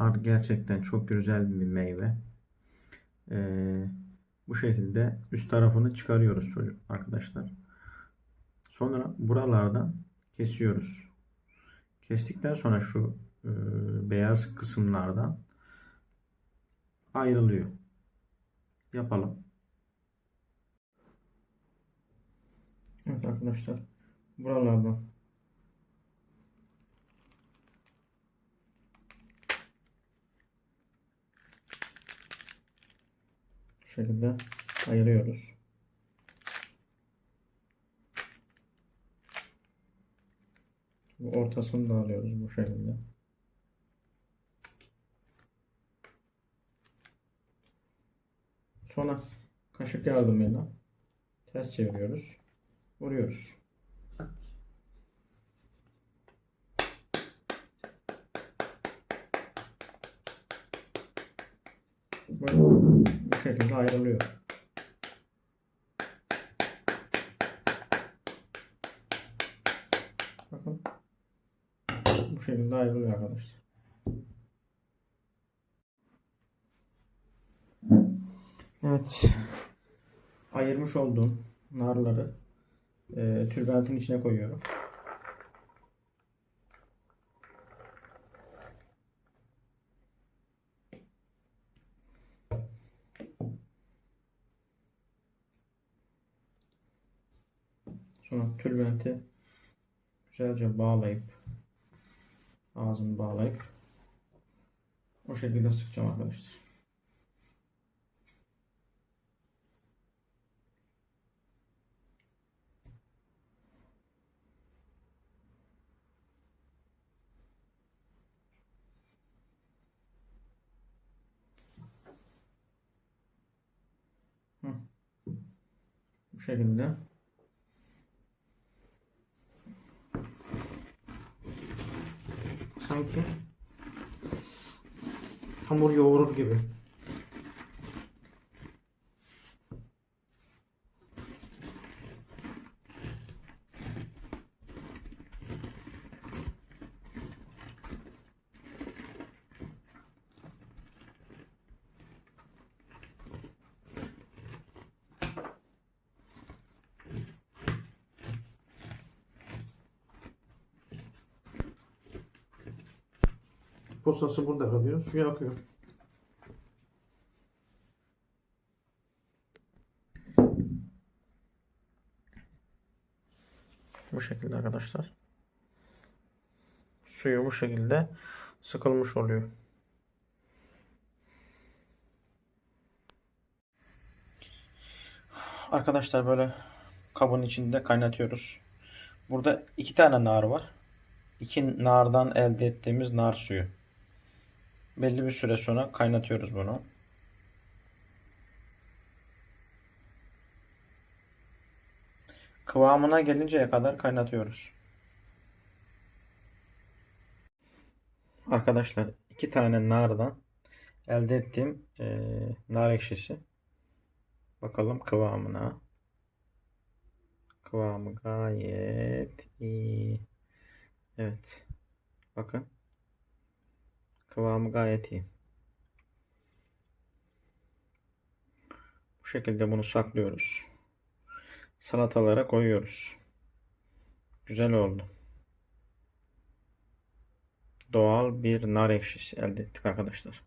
Nar gerçekten çok güzel bir meyve. Ee, bu şekilde üst tarafını çıkarıyoruz çocuk arkadaşlar. Sonra buralardan kesiyoruz. Kestikten sonra şu e, beyaz kısımlardan ayrılıyor. Yapalım. Evet arkadaşlar. Buralardan bu şekilde ayırıyoruz. Ortasını da alıyoruz bu şekilde. Sonra kaşık yardımıyla ters çeviriyoruz. Vuruyoruz. Böyle şekilde ayrılıyor. Bakın. Bu şekilde ayrılıyor arkadaşlar. Evet. Ayırmış olduğum narları e, tülbentin içine koyuyorum. Sonra tülbenti güzelce bağlayıp ağzını bağlayıp o şekilde sıkacağım arkadaşlar. Bu şekilde. Sanki hamur yoğurur gibi. Posası burada kalıyor. Suya akıyor. Bu şekilde arkadaşlar. Suyu bu şekilde sıkılmış oluyor. Arkadaşlar böyle kabın içinde kaynatıyoruz. Burada iki tane nar var. İki nardan elde ettiğimiz nar suyu. Belli bir süre sonra kaynatıyoruz bunu. Kıvamına gelinceye kadar kaynatıyoruz. Arkadaşlar iki tane nardan elde ettiğim eee, nar ekşisi. Bakalım kıvamına. Kıvamı gayet iyi. Evet. Bakın. Kıvamı gayet iyi. Bu şekilde bunu saklıyoruz. Salatalara koyuyoruz. Güzel oldu. Doğal bir nar ekşisi elde ettik arkadaşlar.